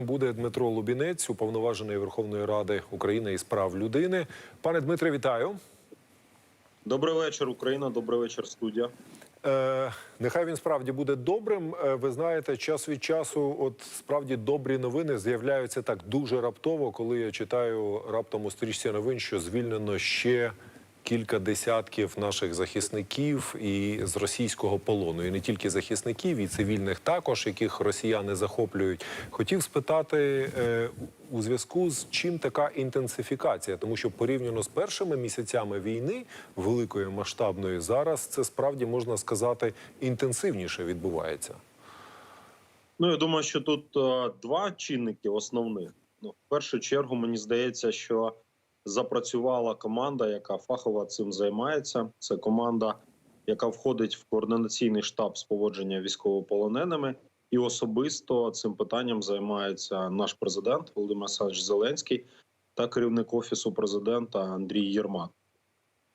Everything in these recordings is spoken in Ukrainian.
Буде Дмитро Лубінець, уповноважений Верховної Ради України із прав людини. Пане Дмитре, вітаю. Добрий вечір, Україна. Добрий вечір, студія. Е, нехай він справді буде добрим. Е, ви знаєте, час від часу, от справді добрі новини з'являються так дуже раптово, коли я читаю раптом у стрічці новин, що звільнено ще кілька десятків наших захисників і з російського полону, і не тільки захисників, і цивільних також, яких росіяни захоплюють. Хотів спитати е, у зв'язку з чим така інтенсифікація, тому що порівняно з першими місяцями війни, великої масштабної, зараз це справді можна сказати інтенсивніше відбувається. Ну я думаю, що тут е, два чинники основних. Ну, в першу чергу, мені здається, що запрацювала команда, яка фахово цим займається. Це команда, яка входить в координаційний штаб з поводження військовополоненими, і особисто цим питанням займається наш президент Володимир Олександрович Зеленський та керівник офісу президента Андрій Єрмак.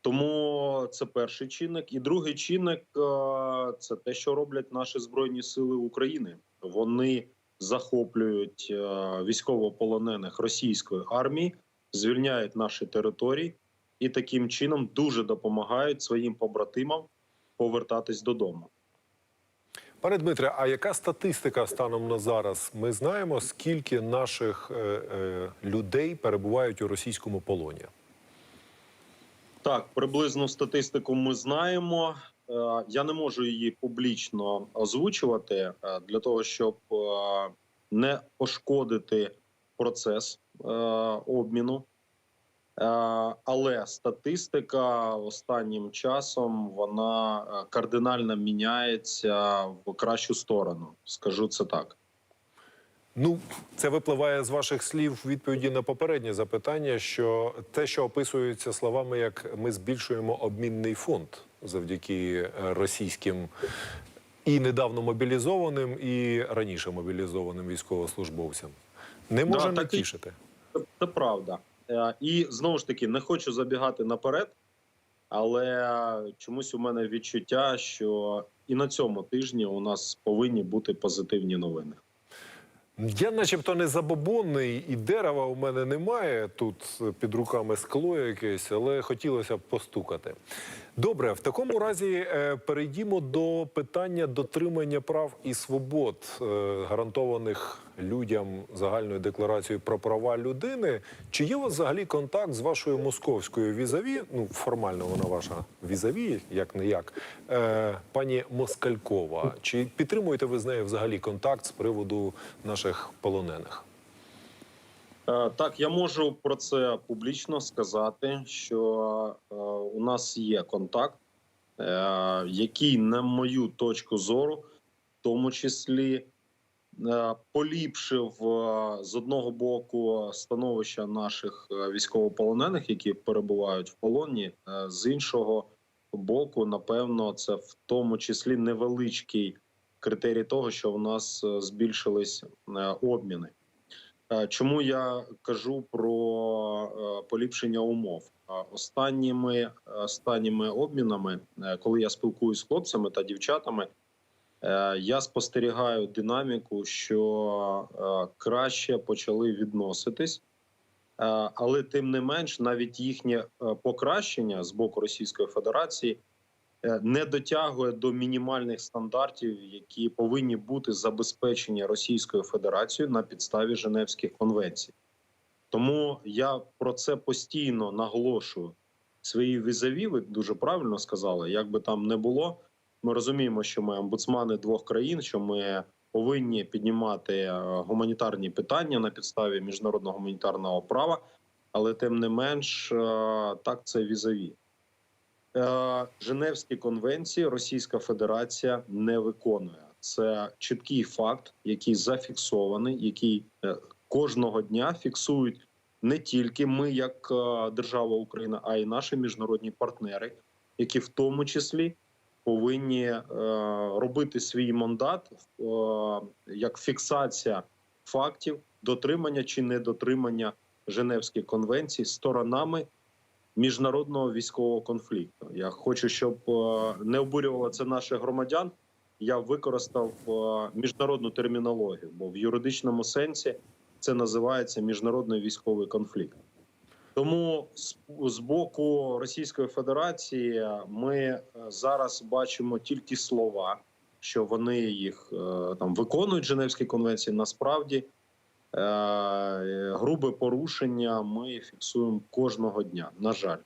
Тому це перший чинник. І другий чинник е, це те, що роблять наші збройні сили України. Вони захоплюють е, військовополонених російської армії, звільняють наші території і таким чином дуже допомагають своїм побратимам повертатись додому. Пане Дмитре, а яка статистика станом на зараз? Ми знаємо, скільки наших е, е, людей перебувають у російському полоні? Так, приблизну статистику ми знаємо. Е, Я не можу її публічно озвучувати е, для того, щоб е, не пошкодити процес обміну. Е, Але статистика останнім часом вона е, кардинально міняється в кращу сторону. Скажу це так. Ну, це випливає з ваших слів відповіді на попереднє запитання, що те, що описується словами, як ми збільшуємо обмінний фонд завдяки е, російським і недавно мобілізованим, і раніше мобілізованим військовослужбовцям, не може Да, не так тішити. Це, це правда. Е, І знову ж таки не хочу забігати наперед, але чомусь у мене відчуття, що і на цьому тижні у нас повинні бути позитивні новини. Я, начебто, не забобонний, і дерева у мене немає. Тут під руками скло якесь, але хотілося б постукати. Добре, в такому разі е, перейдімо до питання дотримання прав і свобод, е, гарантованих людям загальною декларацією про права людини. Чи є у вас взагалі контакт з вашою московською візаві? Ну, формально вона ваша візаві, як не як, е, пані Москалькова. Чи підтримуєте ви з нею взагалі контакт з приводу наших полонених? Е, Так, я можу про це публічно сказати, що е, у нас є контакт, е, який, на мою точку зору, в тому числі поліпшив е, з одного боку становище наших е, військовополонених, які перебувають в полоні, е, з іншого боку, напевно, це в тому числі невеличкий критерій того, що в нас е, збільшились е, обміни. Е, Чому я кажу про е, поліпшення умов? Е, Останніми останніми обмінами, е, коли я спілкуюся з хлопцями та дівчатами, е, я спостерігаю динаміку, що е, краще почали відноситись, Е, але тим не менш, навіть їхнє е, покращення з боку Російської Федерації е, не дотягує до мінімальних стандартів, які повинні бути забезпечені Російською Федерацією на підставі Женевських конвенцій. Тому я про це постійно наголошую. Свої візаві, ви дуже правильно сказали. Як би там не було, ми розуміємо, що ми омбудсмани двох країн, що ми повинні піднімати е, гуманітарні питання на підставі міжнародного гуманітарного права, але тим не менш, е, так це візаві. Е, Женевські конвенції Російська Федерація не виконує. Це чіткий факт, який зафіксований, який кожного дня фіксують не тільки ми, як держава Україна, а й наші міжнародні партнери, які в тому числі повинні е, робити свій мандат е, як фіксація фактів дотримання чи недотримання Женевських конвенцій сторонами міжнародного військового конфлікту. Я хочу, щоб е, не обурювало це наших громадян. я використав міжнародну термінологію, бо в юридичному сенсі це називається міжнародний військовий конфлікт. Тому з, боку Російської Федерації ми е, зараз бачимо тільки слова, що вони їх е, там виконують Женевські конвенції. Насправді е, грубе порушення ми фіксуємо кожного дня. На жаль.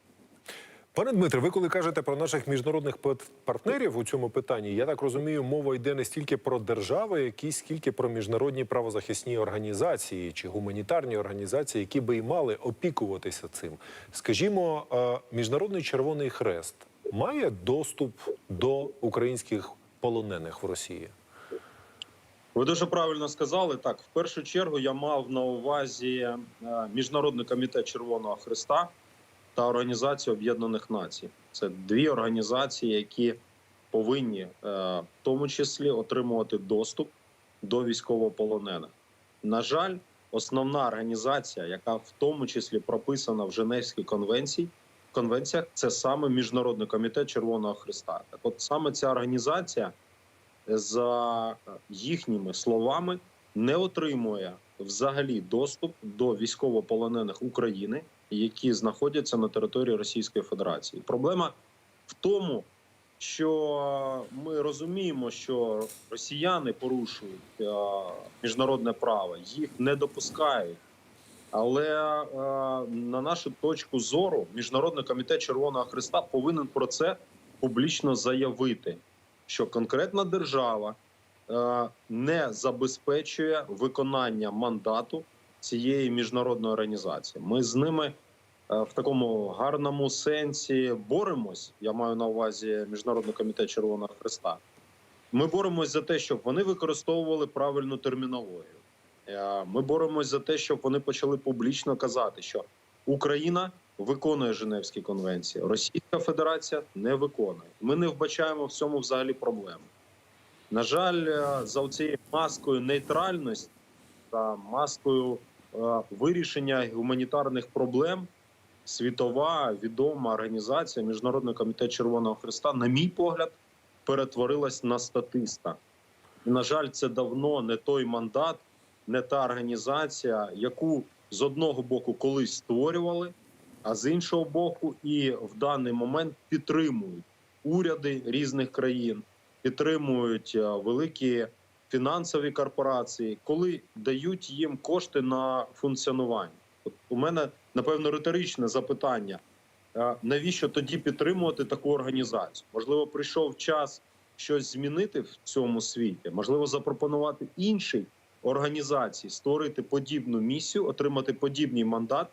Пане Дмитре, ви коли кажете про наших міжнародних партнерів у цьому питанні, я так розумію, мова йде не стільки про держави, які скільки про міжнародні правозахисні організації чи гуманітарні організації, які би і мали опікуватися цим. Скажімо, е, міжнародний Червоний Хрест має доступ до українських полонених в Росії. Ви дуже правильно сказали. Так, в першу чергу я мав на увазі е, Міжнародний комітет Червоного Христа та Організацію Об'єднаних Націй. Це дві організації, які повинні е, в тому числі отримувати доступ до військовополонених. На жаль, основна організація, яка в тому числі прописана в Женевській конвенції, конвенціях, це саме Міжнародний комітет Червоного Христа. Так, от саме ця організація за їхніми словами не отримує взагалі доступ до військовополонених України, які знаходяться на території Російської Федерації. Проблема в тому, що ми розуміємо, що росіяни порушують е, міжнародне право, їх не допускають. Але е, на нашу точку зору, міжнародний комітет Червоного Христа повинен про це публічно заявити що конкретна держава не забезпечує виконання мандату цієї міжнародної організації. Ми з ними е, в такому гарному сенсі боремось. Я маю на увазі міжнародний комітет Червоного Христа. Ми боремось за те, щоб вони використовували правильну термінологію. Е, Ми боремось за те, щоб вони почали публічно казати, що Україна виконує Женевські конвенції, Російська Федерація не виконує. Ми не вбачаємо в цьому взагалі проблеми. На жаль, е, за цією маскою нейтральності та маскою е, вирішення гуманітарних проблем світова відома організація Міжнародний комітет Червоного Христа, на мій погляд, перетворилась на статиста. І, на жаль, це давно не той мандат, не та організація, яку з одного боку колись створювали, а з іншого боку, і в даний момент підтримують уряди різних країн, підтримують е, великі фінансові корпорації, коли дають їм кошти на функціонування. От у мене напевно риторичне запитання: Е, навіщо тоді підтримувати таку організацію? Можливо, прийшов час щось змінити в цьому світі, можливо, запропонувати іншій організації створити подібну місію, отримати подібний мандат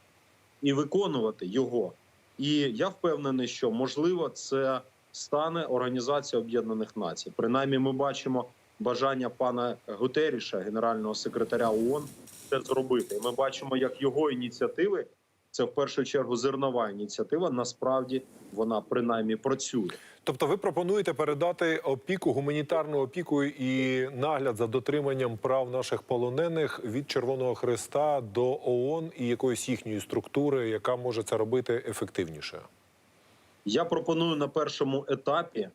і виконувати його. І я впевнений, що можливо це стане Організація Об'єднаних Націй. Принаймні, ми бачимо бажання пана Гутеріша, генерального секретаря ООН, це зробити. Ми бачимо, як його ініціативи. Це в першу чергу зернова ініціатива. Насправді вона принаймні працює. Тобто, ви пропонуєте передати опіку, гуманітарну опіку і нагляд за дотриманням прав наших полонених від Червоного Христа до ООН і якоїсь їхньої структури, яка може це робити ефективніше. Я пропоную на першому етапі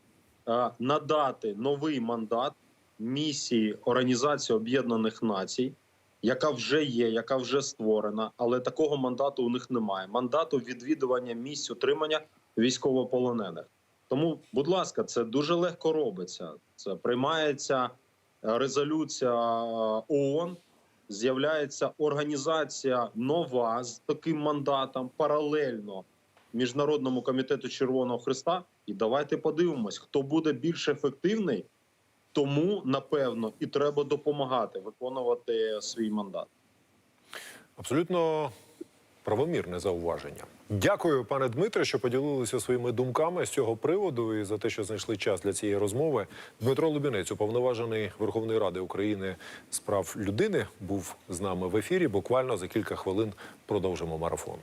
е, надати новий мандат місії Організації Об'єднаних Націй, яка вже є, яка вже створена, але такого мандату у них немає. Мандату відвідування місць утримання військовополонених. Тому, будь ласка, це дуже легко робиться. Це приймається е, резолюція е, ООН. З'являється організація нова з таким мандатом паралельно міжнародному комітету Червоного Христа. І давайте подивимось, хто буде більш ефективний, тому напевно і треба допомагати виконувати свій мандат. Абсолютно правомірне зауваження. Дякую, пане Дмитре, що поділилися своїми думками з цього приводу і за те, що знайшли час для цієї розмови. Дмитро Лубінець, уповноважений Верховної Ради України з прав людини, був з нами в ефірі. Буквально за кілька хвилин продовжимо марафон.